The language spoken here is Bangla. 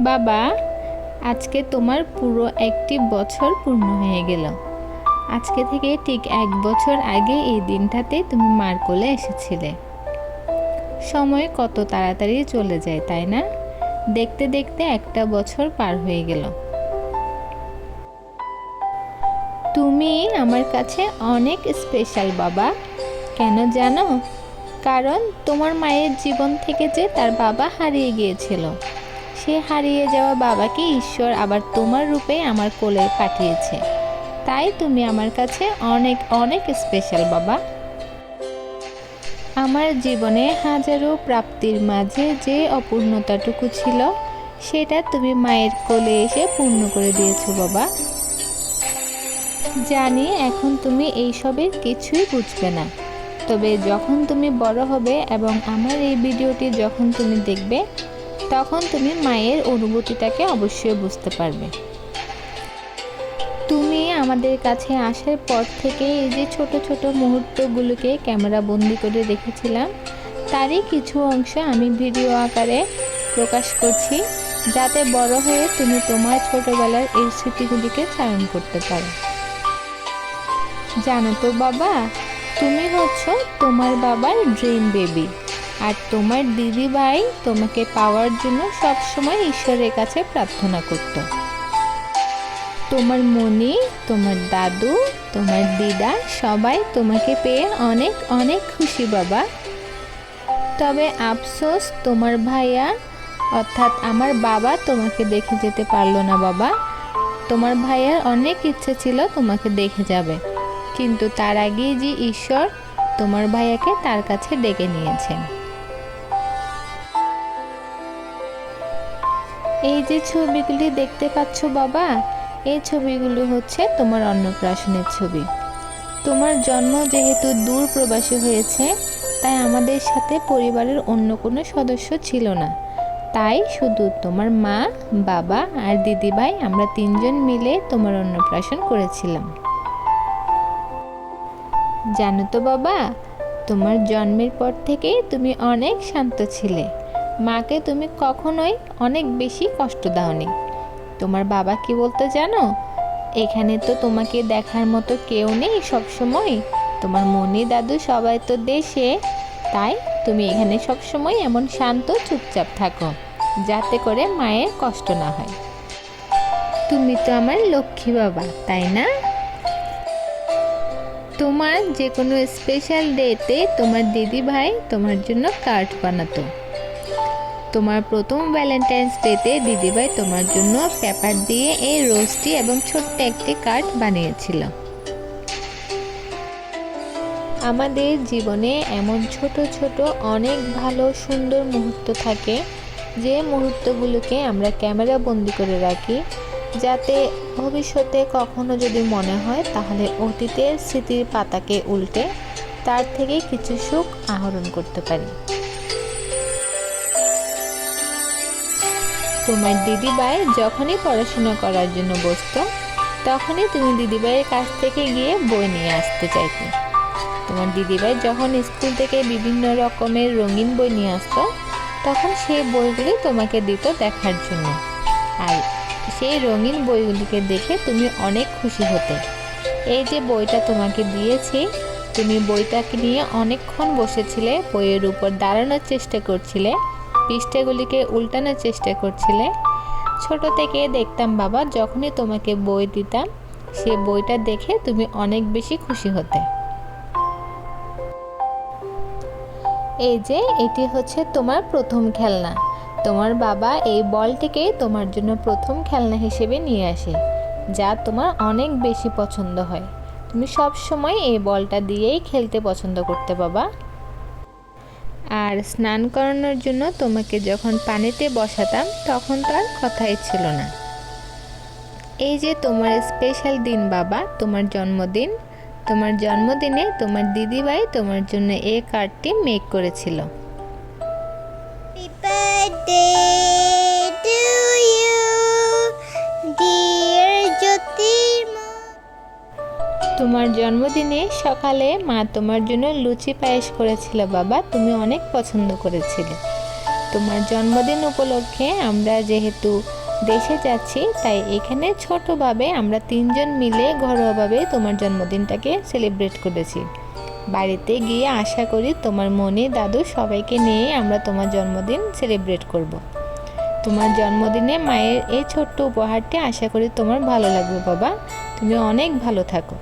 বাবা, আজকে তোমার পুরো একটি বছর পূর্ণ হয়ে গেল। আজকে থেকে ঠিক এক বছর আগে এই দিনটাতে তুমি মার কোলে এসেছিলে। সময় কত তাড়াতাড়ি চলে যায়, তাই না? দেখতে দেখতে একটা বছর পার হয়ে গেল। তুমি আমার কাছে অনেক স্পেশাল বাবা। কেন জানো? কারণ তোমার মায়ের জীবন থেকে যে তার বাবা হারিয়ে গিয়েছিল। সে হারিয়ে যাওয়া বাবাকে ঈশ্বর আবার তোমার রূপে আমার কোলে পাঠিয়েছে। তাই তুমি আমার কাছে অনেক অনেক স্পেশাল বাবা। আমার জীবনে হাজারো প্রাপ্তির মাঝে যে অপূর্ণতাটুকু ছিল, সেটা তুমি মায়ের কোলে এসে পূর্ণ করে দিয়েছ বাবা। জানি এখন তুমি এইসবের কিছুই বুঝবে না। তবে যখন তুমি বড় হবে এবং আমার এই ভিডিওটি যখন তুমি দেখবে তখন তুমি মায়ের অনুভূতিটাকে অবশ্যই বুঝতে পারবে। তুমি আমাদের কাছে আসার পর থেকে এই যে ছোট ছোট মুহূর্তগুলোকে ক্যামেরা বন্দি করে রেখেছিলাম, তারই কিছু অংশ আমি ভিডিও আকারে প্রকাশ করছি, যাতে বড় হয়ে তুমি তোমার ছোটবেলার এই স্মৃতিগুলিকে চায়ন করতে পারো। জানো তো বাবা, তুমি হচ্ছ তোমার বাবার ড্রিম বেবি। আর তোমার দিদি ভাই তোমাকে পাওয়ার জন্য সবসময় ঈশ্বরের কাছে প্রার্থনা করত। তোমার মনি তোমার দাদু, তোমার দিদা সবাই তোমাকে পেয়ে অনেক অনেক খুশি, বাবা। তবে আফসোস, তোমার ভাইয়া, অর্থাৎ আমার বাবা তোমাকে দেখে যেতে পারল না, বাবা। তোমার ভাইয়ার অনেক ইচ্ছে ছিল তোমাকে দেখে যাবে। কিন্তু তার আগেই যে ঈশ্বর তোমার ভাইয়াকে তার কাছে ডেকে নিয়েছেন। এই যে ছবিগুলি দেখতে পাচ্ছ বাবা, এই ছবিগুলো হচ্ছে তোমার অন্নপ্রাশনের ছবি। তোমার জন্ম যেহেতু দূর প্রবাসী হয়েছে, তাই আমাদের সাথে পরিবারের অন্য কোনো সদস্য ছিল না। তাই শুধু তোমার মা, বাবা আর দিদিভাই আমরা তিনজন মিলে তোমার অন্নপ্রাশন করেছিলাম। জানো তো বাবা, তোমার জন্মের পর থেকেই তুমি অনেক শান্ত ছিলে। মাকে তুমি কখনোই অনেক বেশি কষ্ট দাওনি। তোমার বাবা কি বলতে জানো? এখানে তো তোমাকে দেখার মতো কেউ নেই সবসময়। তোমার মনি দাদু সবাই তো দেশে। তাই তুমি এখানে সবসময় এমন শান্ত, চুপচাপ থাকো, যাতে করে মায়ের কষ্ট না হয়। তুমি তো আমার লক্ষ্মী বাবা, তাই না? তোমার যে কোনো স্পেশাল ডেতে তোমার দিদি ভাই তোমার জন্য কার্ড বানাতো। তোমার প্রথম ভ্যালেন্টাইন্স ডেতে দিদিভাই তোমার জন্য পেপার দিয়ে এই রোজটি এবং ছোট্ট একটি কার্ড বানিয়েছিল। আমাদের জীবনে এমন ছোট ছোট, অনেক ভালো, সুন্দর মুহূর্ত থাকে, যে মুহূর্তগুলোকে আমরা ক্যামেরা বন্দি করে রাখি, যাতে ভবিষ্যতে কখনো যদি মনে হয় তাহলে অতীতের স্মৃতির পাতাকে উল্টে তার থেকে কিছু সুখ আহরণ করতে পারি। তোমার দিদিভাই যখনই পড়াশোনা করার জন্য বসত, তখনই তুমি দিদিভাইয়ের কাছ থেকে গিয়ে বই নিয়ে আসতে চাইতে। তোমার দিদিভাই যখন স্কুল থেকে বিভিন্ন রকমের রঙিন বই নিয়ে আসতো, তখন সেই বইগুলি তোমাকে দিত দেখার জন্য। আর সেই রঙিন বইগুলিকে দেখে তুমি অনেক খুশি হতে। এই যে বইটা তোমাকে দিয়েছি, তুমি বইটাকে নিয়ে অনেকক্ষণ বসেছিলে, বইয়ের উপর দাঁড়ানোর চেষ্টা করছিলে পৃষ্ঠাগুলিকে উল্টানোর চেষ্টা করছিলে? ছোট থেকে দেখতাম বাবা, যখনই তোমাকে বই দিতাম, সে বইটা দেখে তুমি অনেক বেশি খুশি হতে। এই যে, এটি হচ্ছে তোমার প্রথম খেলনা। তোমার বাবা এই বলটিকে তোমার জন্য প্রথম খেলনা হিসেবে নিয়ে আসে, যা তোমার অনেক বেশি পছন্দ হয়। তুমি সব সময় এই বলটা দিয়েই খেলতে পছন্দ করতে, বাবা। আর স্নান করানোর জন্য তোমাকে যখন পানিতে বসাতাম তখন তো আর কথাই ছিল না। এই যে তোমার স্পেশাল দিন বাবা তোমার জন্মদিন। তোমার জন্মদিনে তোমার দিদিভাই তোমার জন্য এই কার্ডটি মেক করেছিল। Birthday to you, dear তোমার জন্মদিনে সকালে মা তোমার জন্য লুচি পায়েস করেছিল, বাবা। তুমি অনেক পছন্দ করেছিলে। তোমার জন্মদিন উপলক্ষে আমরা যেহেতু দেশে যাচ্ছি, তাই এখানে ছোটোভাবে আমরা তিনজন মিলে ঘরোয়াভাবে তোমার জন্মদিনটাকে সেলিব্রেট করেছি। বাড়িতে গিয়ে আশা করি তোমার মনি, দাদু সবাইকে নিয়ে আমরা তোমার জন্মদিন সেলিব্রেট করব। তোমার জন্মদিনে মায়ের এই ছোট্ট উপহারটি আশা করি তোমার ভালো লাগবে, বাবা। তুমি অনেক ভালো থাকো।